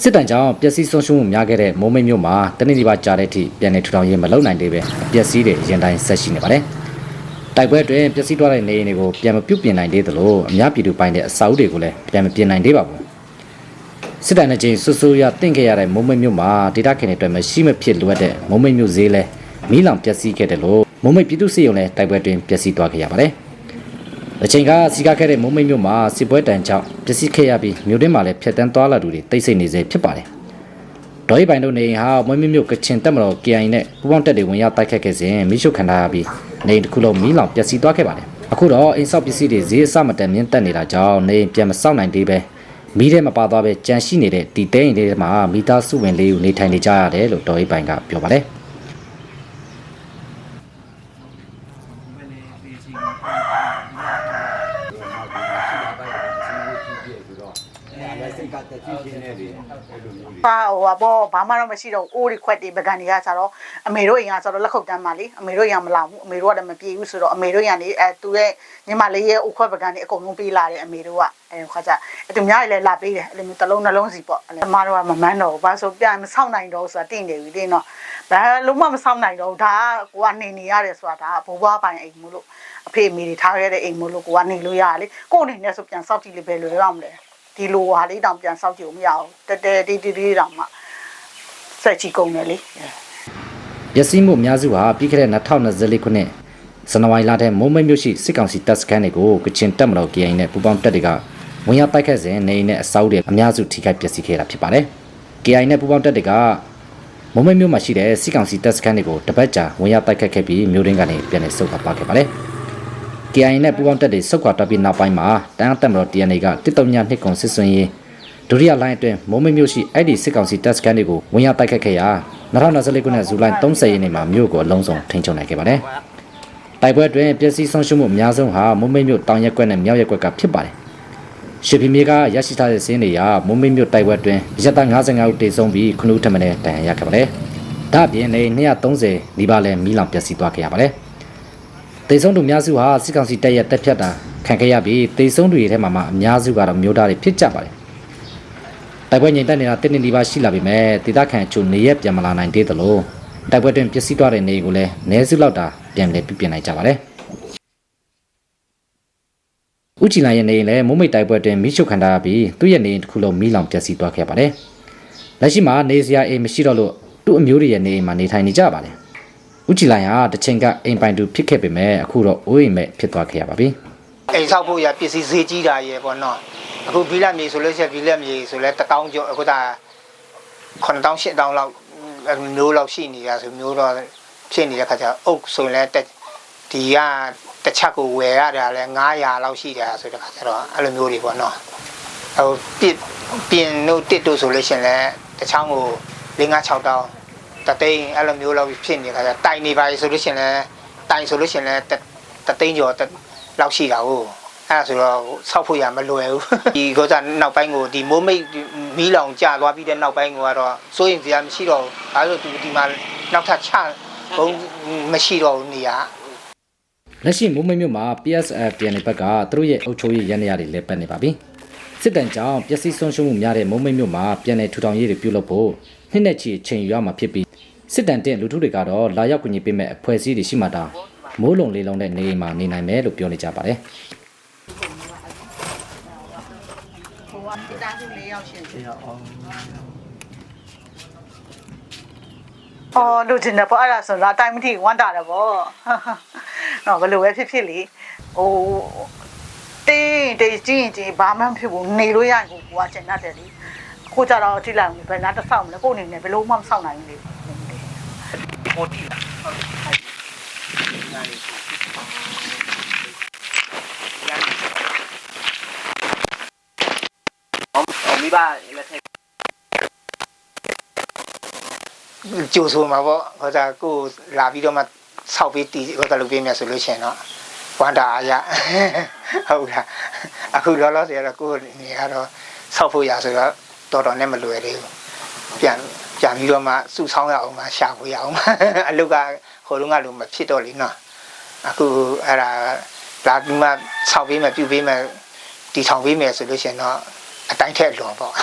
စစ်တမ်းကြောင့်ပျက်စီးဆုံးရှုံးမှုများခဲ့တဲ့မိုးမိတ်မြို့မှာတနင်္လာနေ့ကြာတဲ့အထိပြန်လည်ထူထောင်ရေးမလုပ်နိုင်သေးပဲပျက်စီးတွေရင်တိုင်းဆက်ရှိနေပါတယ်။တိုက်ပွဲအတွင်းပျက်စီးသွားတဲ့နေအိမ်တွေကိုပြန်မပြုတ်ပြင်နိုင်သေးသလိုအများပြည်သူပိုင်တဲ့အစာအုပ်တွေကိုလည်းပြန်မပြင်နိုင်သေးပါဘူး။စစ်တမ်းနဲ့ချင်းဆူဆူရတင့်ခဲ့ရတဲ့မိုးမိတ်မြို့မှာဒေတာခင်တွေအတွက်မရှိမဖြစ်လိုအပ်တဲ့မိုးမိတ်မြို့ဈေးလဲမီးလောင်ပျက်စီးခဲ့တယ်လို့မိုးမိတ်ပြည်သူစစ်ရုံလည်းတိုက်ပွဲအတွင်းပျက်စီးသွားခဲ့ရပါတယ်။ အချိန်ကစီကားခဲ့တဲ့မုံမိတ်မြို့မှာစစ်ပွဲတန်ကြောင့်ပျက်စီးခဲ့ရပြီးမြို့တွင်းမှာလည်းဖျက်တမ်းသွားလာသူတွေတိတ်ဆိတ်နေစေဖြစ်ပါတယ်။ဒေါ်ရီပိုင်တို့နေအိမ်ဟာမွေးမြမြို့ကချင်တက်မတော် KI နဲ့ပူပေါင်းတက်တွေဝင်ရောက်တိုက်ခတ်ခဲ့စဉ်မိရှုခံထားရပြီးနေအိမ်တစ်ခုလုံးမီးလောင်ပျက်စီးသွားခဲ့ပါတယ်။အခုတော့အိမ်ဆောက်ပစ္စည်းတွေဈေးအဆမတန်မြင့်တက်နေတာကြောင့်နေအိမ်ပြန်မဆောက်နိုင်သေးပဲမီးထဲမပါသွားပဲကြန့်ရှိနေတဲ့ဒီတဲအိမ်လေးမှာမိသားစုဝင်လေးဦးနေထိုင်နေကြရတယ်လို့ဒေါ်ရီပိုင်ကပြောပါတယ်။ ပါဟိုဘောဘာမှတော့မရှိတော့အိုးတွေခွက်တွေပကံတွေကဆိုတော့အမေတို့အိမ်ကဆိုတော့လက်ခုပ်တန်းပါလေအမေတို့အိမ်ကမလောင်ဘူးအမေတို့ကလည်းမပြေဘူးဆိုတော့အမေတို့အိမ်ကနေအဲသူရဲ့ညီမလေးရဲ့အိုးခွက်ပကံတွေအကုန်လုံးပေးလာတယ်အမေတို့ကအဲခါကျအဲသူများလည်းလာပေးတယ်အဲ့လိုမျိုးတစ်လုံးနှလုံးစီပေါ့အဲ့အမတို့ကမမန်းတော့ဘူးဘာဆိုပြန်မဆောက်နိုင်တော့ဆိုတာတိနေပြီတင်းတော့ဘာလုံးဝမဆောက်နိုင်တော့ဒါကကိုကနေနေရတယ်ဆိုတာဒါကဘိုးဘွားပိုင်အိမ်မို့လို့အဖေအမေတွေထားခဲ့တဲ့အိမ်မို့လို့ကိုကနေလို့ရတယ်လေကိုအနေနဲ့ဆိုပြန်ဆောက်ကြည့်လိပဲလွယ်ရအောင်လေ ဒီလိုဟာလေးတောင်ပြန်ဆောက်ကြည့်လို့မရအောင်တဲတဲတီးတီးတီးတောင်မှဆက်ချီကုန်တယ်လေပျက်စီးမှုအများစုဟာပြီးခဲ့တဲ့2024ခုနှစ်ဇန်နဝါရီလထဲမုံမိတ်မြို့ရှိစစ်ကောင်စီတပ်စခန်းတွေကိုကချင်တပ်မတော် KI နဲ့ပူးပေါင်းတပ်တွေကဝင်ရောက်တိုက်ခတ်စဉ်နေအိမ်နဲ့အစောက်တွေအများစုထိခိုက်ပျက်စီးခဲ့တာဖြစ်ပါတယ်။ KI နဲ့ပူးပေါင်းတပ်တွေကမုံမိတ်မြို့မှာရှိတဲ့စစ်ကောင်စီတပ်စခန်းတွေကိုတပတ်ကြာဝင်ရောက်တိုက်ခတ်ခဲ့ပြီးမြို့ရင်းကနေပြန်လည်ဆုတ်ခွာပါခဲ့ပါတယ်။ KI နဲ့ပူးပေါင်းတပ်တွေဆုတ်ခွာတက်ပြီးနောက်ပိုင်းမှာတန်းတပ်မတော် TNA ကတစ်တုံညနှစ်ကုံစစ်စွင်းရေးဒုတိယလိုင်းအတွင်းမုံမိတ်မြို့ရှိအဲ့ဒီစစ်ကောင်စီတပ်စခန်းတွေကိုဝင်ရောက်တိုက်ခတ်ခဲ့ရာ2024ခုနှစ်ဇူလိုင်30ရက်နေ့မှာမြို့ကိုအလုံးစုံထိန်းချုပ်နိုင်ခဲ့ပါတယ်။တိုက်ပွဲအတွင်းပျက်စီးဆုံးရှုံးမှုအများဆုံးဟာမုံမိတ်မြို့တောင်ရက်ကွက်နဲ့မြောက်ရက်ကွက်ကဖြစ်ပါတယ်။ရှေဖီမြေကရရှိထားတဲ့စင်းတွေဟာမုံမိတ်မြို့တိုက်ပွဲအတွင်းရက်သား55ဦးတေဆုံးပြီး9ဦးထပ်မံတန်ရာရခဲ့ပါတယ်။ဒါ့အပြင်နေ230နီးပါးလည်းမီးလောင်ပျက်စီးသွားခဲ့ရပါတယ်။ တေဆုံးသူအများစုဟာစစ်ကောင်စီတပ်ရဲ့တပ်ဖြတ်တာခံခဲ့ရပြီးတေဆုံးသူတွေထဲမှာမှအများစုကတော့မျိုးသားတွေဖြစ်ကြပါတယ်။တိုက်ပွဲငြိမ်သက်နေတာတင်းနေလီပါရှိလာပြီမဲ့ဒေသခံအချို့နေရက်ပြန်မလာနိုင်သေးသလိုတိုက်ပွဲတွင်ပျက်စီးသွားတဲ့နေကိုလည်းနည်းစုလောက်တာပြန်လည်ပြပြင်နိုင်ကြပါတယ်။ဥချီလိုင်ရဲ့နေရင်လည်းမုံမိတ်တိုက်ပွဲတွင်မိရှုခံထားရပြီးသူ့ရဲ့နေရင်တစ်ခုလုံးမိလောင်ပျက်စီးသွားခဲ့ပါတယ်။လက်ရှိမှာနေစရာအိမ်မရှိတော့လို့သူ့အမျိုးတွေရဲ့နေအိမ်မှာနေထိုင်နေကြပါတယ်။ ဥချီလိုင်ဟာတစ်ချိန်ကအိမ်ပိုင်သူဖြစ်ခဲ့ပေမဲ့အခုတော့အိုးအိမ်မဲ့ဖြစ်သွားခဲ့ရပါပြီ။အိမ်ဆောက်ဖို့ရပစ္စည်းဈေးကြီးတာရေပေါ့နော်အခုဘီလက်မြေဆိုလို့ရှိရင်ဘီလက်မြေဆိုလဲ1000ကျော်အခုဒါ9000 8000လောက်အဲ့လိုမျိုးလောက်ရှိနေတာဆိုမျိုးတော့ဖြစ်နေတဲ့ခါကျအုပ်ဆိုရင်လဲတက်ဒီကတစ်ချက်ကိုဝယ်ရတာလဲ900လောက်ရှိတာဆိုတဲ့ခါကျတော့အဲ့လိုမျိုးတွေပေါ့နော်ဟိုပြစ်ပြင်တို့တစ်တို့ဆိုလို့ရှိရင်လဲတစ်ချောင်းကို5 6တောင်း တသိန်းအဲ့လိုမျိုးလောက်ဖြစ်နေတဲ့ခါကျတိုင်နေပါလေဆိုလို့ရှိရင်လဲတိုင်ဆိုလို့ရှိရင်လဲတသိန်းကျော်လောက်ရှိတာဟုတ်အဲ့ဒါဆိုတော့ဆောက်ဖို့ရမလွယ်ဘူးဒီကောစားနောက်ပိုင်းကိုဒီမိုးမိတ်မီးလောင်ကျသွားပြီးတဲ့နောက်ပိုင်းကိုကတော့စိုးရင်စရာမရှိတော့ဘူးအဲလိုသူဒီမှာနောက်ထပ်ချဘုံမရှိတော့ဘူးနေရလက်ရှိမိုးမိတ်မြို့မှာ PSF ပြန်နေဘက်ကသူတို့ရဲ့အုပ်ချုပ်ရေးရန်နေရတွေလည်းပတ်နေပါပြီ စစ်တမ်းကြောင့်ပျက်စီးဆုံးရှုံးမှုများတဲ့မိုးမိတ်မြို့မှာပြန်လည်ထူထောင်ရေးတွေပြုလုပ်ဖို့နှစ်နဲ့ချီအချိန်ယူရမှာဖြစ်ပြီးစစ်တမ်းတင်လူထုတွေကတော့လာရောက်ကူညီပေးမဲ့အဖွဲ့အစည်းတွေရှိမှတောင်မိုးလုံလေးလုံးတဲ့နေအိမ်မှာနေနိုင်မယ်လို့ပြောနေကြပါတယ်ဟိုကတိတာစု၄ယောက်ရှင်ရှင်အော်လူကျင်တယ်ပေါ့အဲ့ဒါဆိုတော့အတိုင်းမထိဝမ်းတာတယ်ပေါ့နော်ဘယ်လိုပဲဖြစ်ဖြစ်လေဟို တင်းတေးကြည့်ကြည့်ဘာမှမဖြစ်ဘူးနေလို့ရရင်ကိုကကျင်တတ်တယ်လေကိုကြတော့ကြည့်လိုက်ဘယ်နာတစ်ဆောက်မလဲကိုအနေနဲ့ဘယ်လိုမှမဆောက်နိုင်ဘူးလေဟိုတိမိဘလက်ထက်ကျိုးဆိုမှာပေါ့ဟောတာကိုလာပြီးတော့မှဆောက်ပြီးတီးဟောတာလုပ်ပေးမယ်ဆိုလို့ရှိရင်တော့ ဝန္တာအားရဟုတ်လားအခုလောလောဆယ်ကတော့ကိုနေကတော့ဆောက်ဖို့ရဆိုတော့တော်တော်နဲ့မလွယ်သေးဘူးပြန်ပြန်ပြီးတော့မှစုဆောင်းရအောင်မှရှာဖွေရအောင်အလုတ်ကဟိုတုန်းကလိုမဖြစ်တော့လေနော်အခုအဲ့ဒါလာပြီးမှဆောက်ပေးမယ်ပြုပေးမယ်တီထောင်ပေးမယ်ဆိုလို့ရှိရင်တော့အတိုင်းထက်လွန်ပေါ့